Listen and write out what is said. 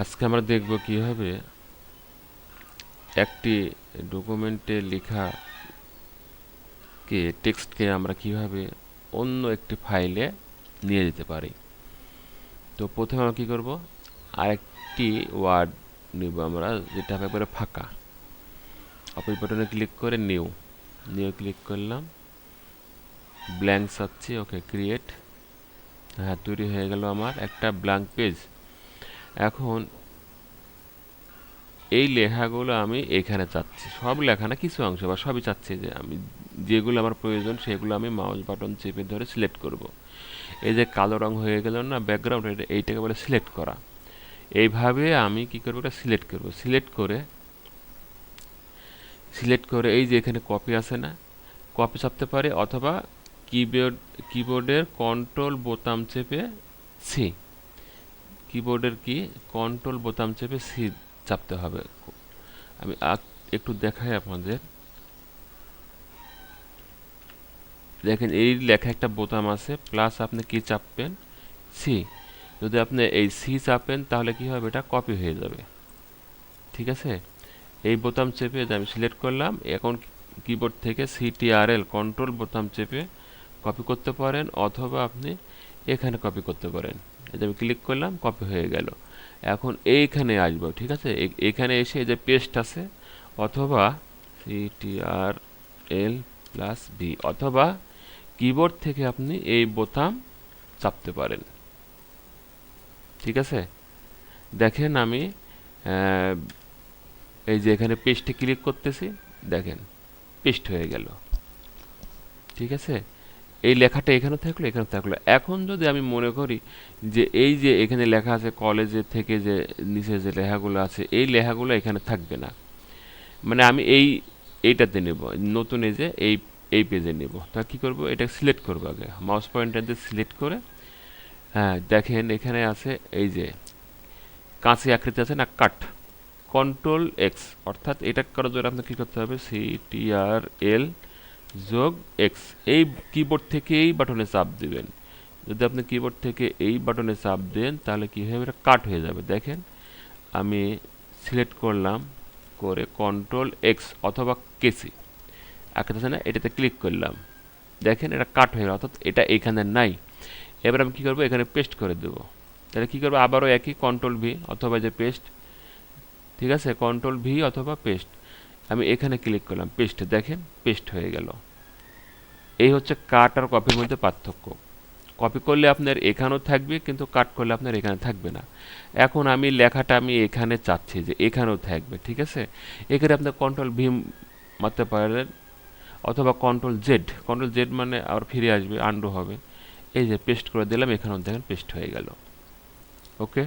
আজকে আমরা দেখব কীভাবে একটি ডকুমেন্টে লেখা কে টেক্সটকে আমরা কীভাবে অন্য একটি ফাইলে নিয়ে যেতে পারি। তো প্রথমে আমরা কি করব? আরেকটি ওয়ার্ড নিব আমরা, যেটা হবে একবারে ফাঁকা। অপর বাটনে ক্লিক করে নিউ নিউ ক্লিক করলাম। ব্ল্যাঙ্ক চাচ্ছি ওকে ক্রিয়েট হ্যাঁ তৈরি হয়ে গেল আমার একটা ব্ল্যাঙ্ক পেজ এখন এই লেখাগুলো আমি এখানে চাচ্ছি। সব লেখা না, কিছু অংশ বা সবই চাচ্ছি যে আমি যেগুলো আমার প্রয়োজন সেগুলো আমি মাউস বাটন চেপে ধরে সিলেক্ট করব। এই যে কালো রং হয়ে গেল না ব্যাকগ্রাউন্ড এইটাকে বলে সিলেক্ট করা। এইভাবে আমি কি করব এটা সিলেক্ট করব। সিলেক্ট করে সিলেক্ট করে এই যে এখানে কপি আছে না কপি চাপতে পারি অথবা কিবোর্ড কিবোর্ডের কন্ট্রোল বোতাম চেপে সি কিবোর্ডের কি? কন্ট্রোল বোতাম চেপে সি চাপতে হবে। আমি একটু দেখাই আপনাদের। দেখেন, এই লেখা একটা বোতাম আছে প্লাস আপনি কি চাপবেন? সি যদি আপনি এই সি চাপেন, তাহলে কি হবে? এটা কপি হয়ে যাবে। ঠিক আছে? এই বোতাম চেপে আমি সিলেক্ট করলাম, এখন কিবোর্ড থেকে সিটিআরএল কন্ট্রোল বোতাম চেপে কপি করতে পারেন, অথবা আপনি এখানে কপি করতে পারেন। যে আমি ক্লিক করলাম কপি হয়ে গেল। এখন এইখানে আসব, ঠিক আছে? এখানে এসে এই যে পেস্ট আছে, অথবা সিটিআর এল প্লাস ভি অথবা কিবোর্ড থেকে আপনি এই বোতাম চাপতে পারেন। ঠিক আছে? দেখেন আমি এই যে এখানে পেস্টে ক্লিক করতেছি, দেখেন পেস্ট হয়ে গেল। ঠিক আছে? এই লেখাটা এখানে থাকল এখানে থাকল। এখন যদি আমি মনে করি যে এই যে এখানে লেখা আছে কলেজে থেকে যে নিচে যে লেখাগুলো আছে, এই লেখাগুলো এখানে থাকবে না। মানে আমি এই, এইটাতে নেব, নতুন এই যে এই এই পেজে নেব। তা কী করব? এটা সিলেক্ট করব আগে। মাউস পয়েন্টার দিয়ে সিলেক্ট করে হ্যাঁ দেখেন এখানে আছে এই যে, কাঁচি আকৃতি আছে না কাট কন্ট্রোল এক্স অর্থাৎ এটা করার জন্য আপনাকে কী করতে হবে? সিটিআর এল যোগ এক্স এই কিবোর্ড থেকে এই বাটনে চাপ দিবেন। যদি আপনি কিবোর্ড থেকে এই বাটনে চাপ দেন, তাহলে কী হবে এটা কাট হয়ে যাবে। দেখেন, আমি সিলেক্ট করলাম, করে কন্ট্রোল এক্স অথবা কেসি আঁকাতে না? এটাতে ক্লিক করলাম। দেখেন, এটা কাট হয়ে গেল, অর্থাৎ এটা এখানে নাই। এবার আমি কী করব? এখানে পেস্ট করে দেবো। তাহলে কী করব? আবারও একই কন্ট্রোল ভি অথবা যে পেস্ট ঠিক আছে? কন্ট্রোল ভি অথবা পেস্ট আমি এখানে ক্লিক করলাম পেস্টে দেখেন পেস্ট হয়ে গেল। এই হচ্ছে কাট আর কপির মধ্যে পার্থক্য। কপি করলে আপনার এখানেও থাকবে, কিন্তু কাট করলে আপনার এখানে থাকবে না। এখন আমি লেখাটা আমি এখানে চাচ্ছি যে এখানেও থাকবে, ঠিক আছে? এখানে আপনার কন্ট্রোল ভিম মারতে পারেন, অথবা কন্ট্রোল জেড কন্ট্রোল জেড মানে আবার ফিরে আসবে আন্ডু হবে। এই যে পেস্ট করে দিলাম, এখানেও দেখেন পেস্ট হয়ে গেল। ওকে